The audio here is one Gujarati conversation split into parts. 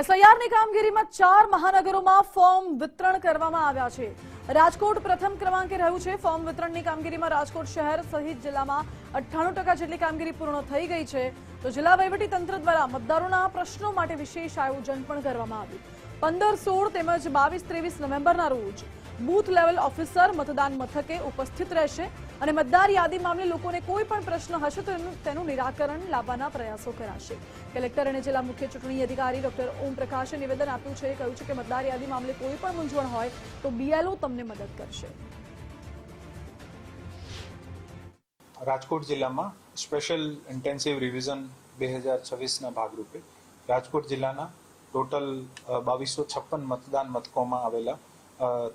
એસઆઈઆરની કામગીરીમાં ચાર મહાનગરોમાં ફોર્મ વિતરણ કરવામાં આવ્યા છે. રાજકોટ પ્રથમ ક્રમાંકે રહ્યું છે. ફોર્મ વિતરણની કામગીરીમાં રાજકોટ શહેર સહિત જિલ્લામાં અઠ્ઠાણું ટકા જેટલી કામગીરી પૂર્ણ થઈ ગઈ છે. તો જિલ્લા તંત્ર દ્વારા મતદારોના પ્રશ્નો માટે વિશેષ આયોજન પણ કરવામાં આવ્યું. પંદર સોળ તેમજ બાવીસ ત્રેવીસ નવેમ્બરના રોજ બૂથ લેવલ ઓફિસર મતદાન મથકે ઉપસ્થિત રહેશે અને મતદાર યાદી મામલે લોકોને કોઈ પણ પ્રશ્ન હશે તો તેનું નિરાકરણ લાવવાના પ્રયાસો કરાશે. કલેક્ટર અને જિલ્લા મુખ્ય ચૂંટણી અધિકારી ડોક્ટર ઓમ પ્રકાશે નિવેદન આપ્યું છે, કહ્યું છે કે મતદાર યાદી મામલે કોઈ પણ મૂંઝવણ હોય તો બીએલઓ તમને મદદ કરશે. રાજકોટ જિલ્લામાં સ્પેશિયલ ઇન્ટેન્સિવ રિવિઝન બે હજાર છવ્વીસના ભાગરૂપે રાજકોટ જિલ્લાના ટોટલ બાવીસો છપ્પન મતદાન મથકોમાં આવેલા.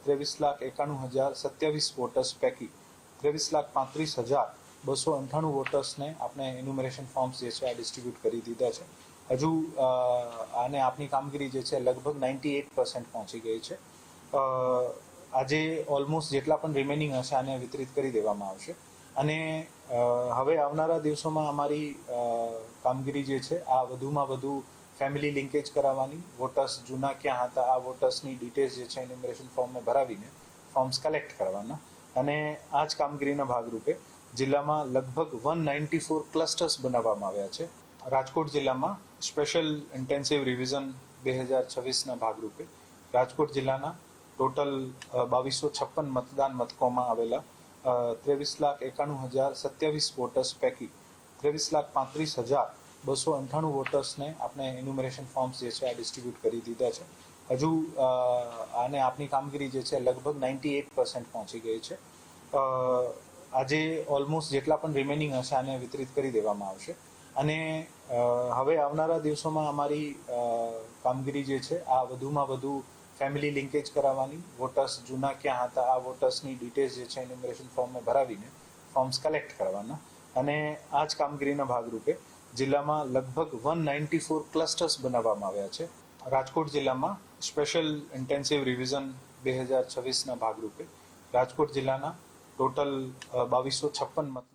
ત્રેવીસ લાખ એકાણું હજાર સત્યાવીસ વોટર્સ પૈકી ત્રેવીસ લાખ પાંત્રીસ હજાર બસો અંઠાણું વોટર્સને આપણે એન્યુમરેશન ફોર્મ્સ જે છે આ ડિસ્ટ્રીબ્યુટ કરી દીધા છે. હજુ આને આપની કામગીરી જે છે લગભગ નાઇન્ટી એટ પર્સન્ટ પહોંચી ગઈ છે. આજે ઓલમોસ્ટ જેટલા પણ રિમેનિંગ હશે આને વિતરિત કરી દેવામાં આવશે. અને હવે આવનારા દિવસોમાં અમારી કામગીરી જે છે આ વધુમાં વધુ ફેમિલી લિંકેજ કરાવવાની વોટર્સ જૂના ક્યાં હતા, આ વોટર્સની ડિટેલ્સ જે છે ઇન્યુમરેશન ફોર્મને ભરાવીને ફોર્મ્સ કલેક્ટ કરવાના. અને આ જ કામગીરીના ભાગરૂપે જિલ્લામાં લગભગ વન નાઇન્ટી ફોર ક્લસ્ટર્સ બનાવવામાં આવ્યા છે. રાજકોટ જિલ્લામાં સ્પેશિયલ ઇન્ટેન્સિવ રિવિઝન બે હજાર છવ્વીસના ભાગરૂપે રાજકોટ જિલ્લાના ટોટલ બાવીસો છપ્પન મતદાન મથકોમાં આવેલા ત્રેવીસ લાખ એકાણું હજાર સત્યાવીસ વોટર્સ પૈકી ત્રેવીસ લાખ પાંત્રીસ હજાર બસો અંઠાણું વોટર્સને આપણે એન્યુમરેશન ફોર્મ્સ જે છે આ ડિસ્ટ્રીબ્યુટ કરી દીધા છે. હજુ આને આપની કામગીરી જે છે લગભગ નાઇન્ટી એટ પર્સન્ટ પહોંચી ગઈ છે. આજે ઓલમોસ્ટ જેટલા પણ રિમેનિંગ હશે આને વિતરિત કરી દેવામાં આવશે. અને હવે આવનારા દિવસોમાં અમારી કામગીરી જે છે આ વધુમાં વધુ ફેમિલી લિંકેજ કરાવવાની વોટર્સ જૂના ક્યાં હતા, આ વોટર્સની ડિટેલ્સ જે છે એન્યુમરેશન ફોર્મને ભરાવીને ફોર્મ્સ કલેક્ટ કરવાના. અને આ જ કામગીરીના ભાગરૂપે જિલ્લામાં લગભગ વન નાઇન્ટી ફોર ક્લસ્ટર્સ બનાવવામાં આવ્યા છે. રાજકોટ જિલ્લામાં સ્પેશિયલ ઇન્ટેન્સિવ રિવિઝન બે હજાર છવ્વીસના ભાગરૂપે રાજકોટ જિલ્લાના ટોટલ બાવીસો છપ્પન મત